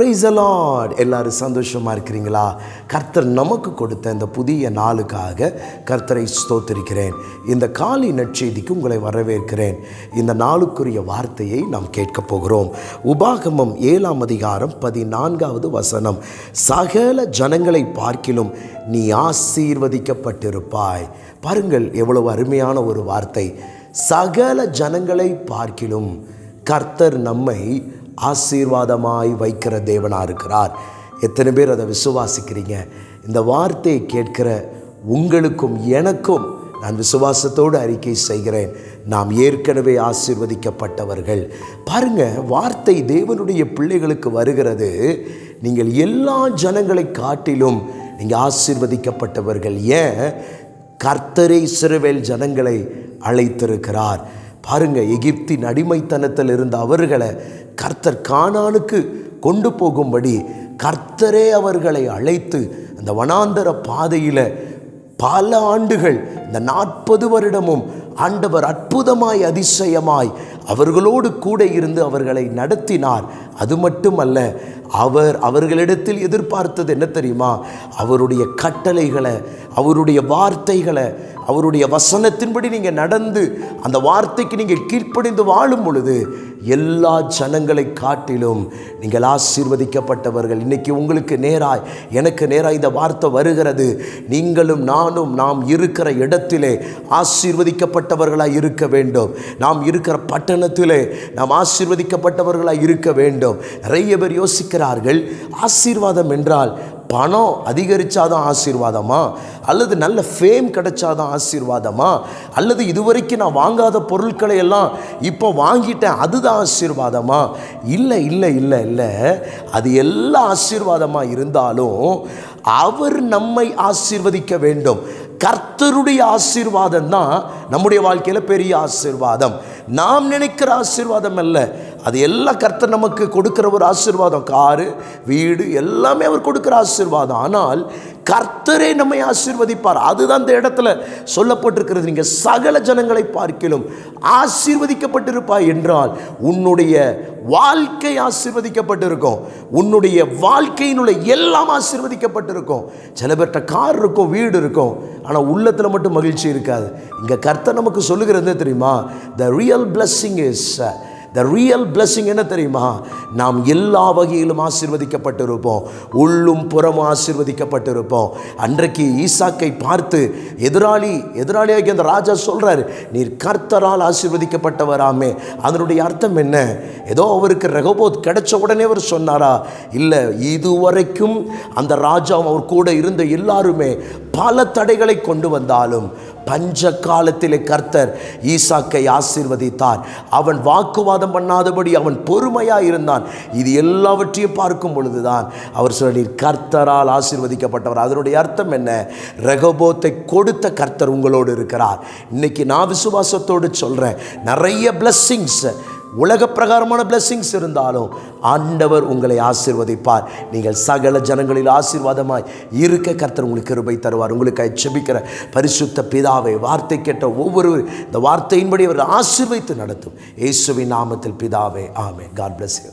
Price allot எல்லாரும் சந்தோஷமாக இருக்கிறீங்களா? கர்த்தர் நமக்கு கொடுத்த இந்த புதிய நாளுக்காக கர்த்தரை ஸ்தோத்திருக்கிறேன். இந்த காலை நற்செய்திக்கு உங்களை வரவேற்கிறேன். இந்த நாளுக்குரிய வார்த்தையை நாம் கேட்கப் போகிறோம். உபாகமம் ஏழாம் அதிகாரம் பதினான்காவது வசனம். சகல ஜனங்களை பார்க்கிலும் நீ ஆசீர்வதிக்கப்பட்டிருப்பாய். பாருங்கள் எவ்வளவு அருமையான ஒரு வார்த்தை. சகல ஜனங்களை பார்க்கிலும் கர்த்தர் நம்மை ஆசீர்வாதமாய் வைக்கிற தேவனாக இருக்கிறார். எத்தனை பேர் அதை விசுவாசிக்கிறீங்க? இந்த வார்த்தையை கேட்கிற உங்களுக்கும் எனக்கும் நான் விசுவாசத்தோடு அறிக்கை செய்கிறேன். நாம் ஏற்கனவே ஆசீர்வதிக்கப்பட்டவர்கள். பாருங்க வார்த்தை தேவனுடைய பிள்ளைகளுக்கு வருகிறது. நீங்கள் எல்லா ஜனங்களை காட்டிலும் நீங்கள் ஆசீர்வதிக்கப்பட்டவர்கள். ஏன்? கர்த்தரை சிறுவேல் ஜனங்களை அழைத்திருக்கிறார். பாருங்க எகிப்தின் அடிமைத்தனத்தில் இருந்த அவர்களை கர்த்தர் கானானுக்கு கொண்டு போகும்படி கர்த்தரே அவர்களை அழைத்து அந்த வனாந்தர பாதையில் பல ஆண்டுகள் இந்த நாற்பது வருடமும் ஆண்டவர் அற்புதமாய் அதிசயமாய் அவர்களோடு கூட இருந்து அவர்களை நடத்தினார். அது மட்டுமல்ல அவர் அவர்களிடத்தில் எதிர்பார்த்தது என்ன தெரியுமா? அவருடைய கட்டளைகளை அவருடைய வார்த்தைகளை அவருடைய வசனத்தின்படி நீங்கள் நடந்து அந்த வார்த்தைக்கு நீங்கள் கீழ்ப்படிந்து வாழும் பொழுது எல்லா ஜனங்களை காட்டிலும் நீங்கள் ஆசீர்வதிக்கப்பட்டவர்கள். இன்றைக்கி உங்களுக்கு நேராய் எனக்கு நேராக இந்த வார்த்தை வருகிறது. நீங்களும் நானும் நாம் இருக்கிற இடத்திலே ஆசீர்வதிக்கப்பட்டவர்களாக இருக்க வேண்டும். நாம் இருக்கிற பட்டணத்திலே நாம் ஆசீர்வதிக்கப்பட்டவர்களாக இருக்க வேண்டும். நிறைய பேர் யோசிக்கிறார்கள் ஆசீர்வாதம் என்றால் பணம் அதிகரித்தாதான் ஆசீர்வாதமா? அல்லது நல்ல ஃபேம் கிடைச்சாதான் ஆசீர்வாதமா? அல்லது இதுவரைக்கும் நான் வாங்காத பொருட்களை எல்லாம் இப்போ வாங்கிட்டேன் அதுதான் ஆசீர்வாதமா? இல்லை இல்லை இல்லை இல்லை. அது எல்லாம் ஆசீர்வாதமாக இருந்தாலும் அவர் நம்மை ஆசீர்வதிக்க வேண்டும். கர்த்தருடைய ஆசீர்வாதம் தான் நம்முடைய வாழ்க்கையில் பெரிய ஆசீர்வாதம். நாம் நினைக்கிற ஆசீர்வாதம் அல்ல. அது எல்லாம் கர்த்தர் நமக்கு கொடுக்கிற ஒரு ஆசீர்வாதம். காரு வீடு எல்லாமே அவர் கொடுக்குற ஆசீர்வாதம். ஆனால் கர்த்தரே நம்மை ஆசீர்வதிப்பார். அதுதான் இந்த இடத்துல சொல்லப்பட்டிருக்கிறது. நீங்கள் சகல ஜனங்களை பார்க்கிலும் ஆசீர்வதிக்கப்பட்டிருப்பாய் என்றால் உன்னுடைய வாழ்க்கை ஆசீர்வதிக்கப்பட்டிருக்கும். உன்னுடைய வாழ்க்கையினுள்ள எல்லாம் ஆசீர்வதிக்கப்பட்டிருக்கும். சில பேர்கிட்ட கார் இருக்கும் வீடு இருக்கும். ஆனால் உள்ளத்தில் மட்டும் மகிழ்ச்சி இருக்காது. இங்கே கர்த்தர் நமக்கு சொல்லுகிறது தெரியுமா? The real blessing is the real blessing என்ன தெரியுமா? நாம் எல்லா வகையிலும் ஆசீர்வதிக்கப்பட்டிருப்போம். உள்ளும் புறமும் ஆசீர்வதிக்கப்பட்டிருப்போம். அன்றைக்கு ஈசாக்கை பார்த்து எதிராளி எதிராளியாக அந்த ராஜா சொல்கிறார் நீர் கர்த்தரால் ஆசீர்வதிக்கப்பட்டவராமே. அதனுடைய அர்த்தம் என்ன? ஏதோ அவருக்கு ரெகபோத் கிடைச்ச உடனே அவர் சொன்னாரா இல்லை இதுவரைக்கும் அந்த ராஜா அவர் கூட இருந்த எல்லாருமே பல தடைகளை கொண்டு வந்தாலும் பஞ்ச காலத்திலே கர்த்தர் ஈசாக்கை ஆசீர்வதித்தார். அவன் வாக்குவாதம் பண்ணாதபடி அவன் பொறுமையாக இருந்தான். இது எல்லாவற்றையும் பார்க்கும் பொழுதுதான் அவர் சொல்லி கர்த்தரால் ஆசீர்வதிக்கப்பட்டவர். அதனுடைய அர்த்தம் என்ன? ரெகபோத்தை கொடுத்த கர்த்தர் உங்களோடு இருக்கிறார். இன்னைக்கு நான் விசுவாசத்தோடு சொல்கிறேன் நிறைய பிளஸ்ஸிங்ஸ் உலக பிரகாரமான பிளஸ்ஸிங்ஸ் இருந்தாலும் ஆண்டவர் உங்களை ஆசீர்வதிப்பார். நீங்கள் சகல ஜனங்களில் ஆசீர்வாதமாய் இருக்க கர்த்தர் உங்களுக்கு கிருபை தருவார். உங்களுக்கு செபிக்கிற பரிசுத்த பிதாவை வார்த்தை கேட்ட ஒவ்வொரு இந்த வார்த்தையின்படி அவர் ஆசீர்வைத்து நடத்தும். இயேசுவின் நாமத்தில் பிதாவே ஆமே காட் பிளஸ் யூ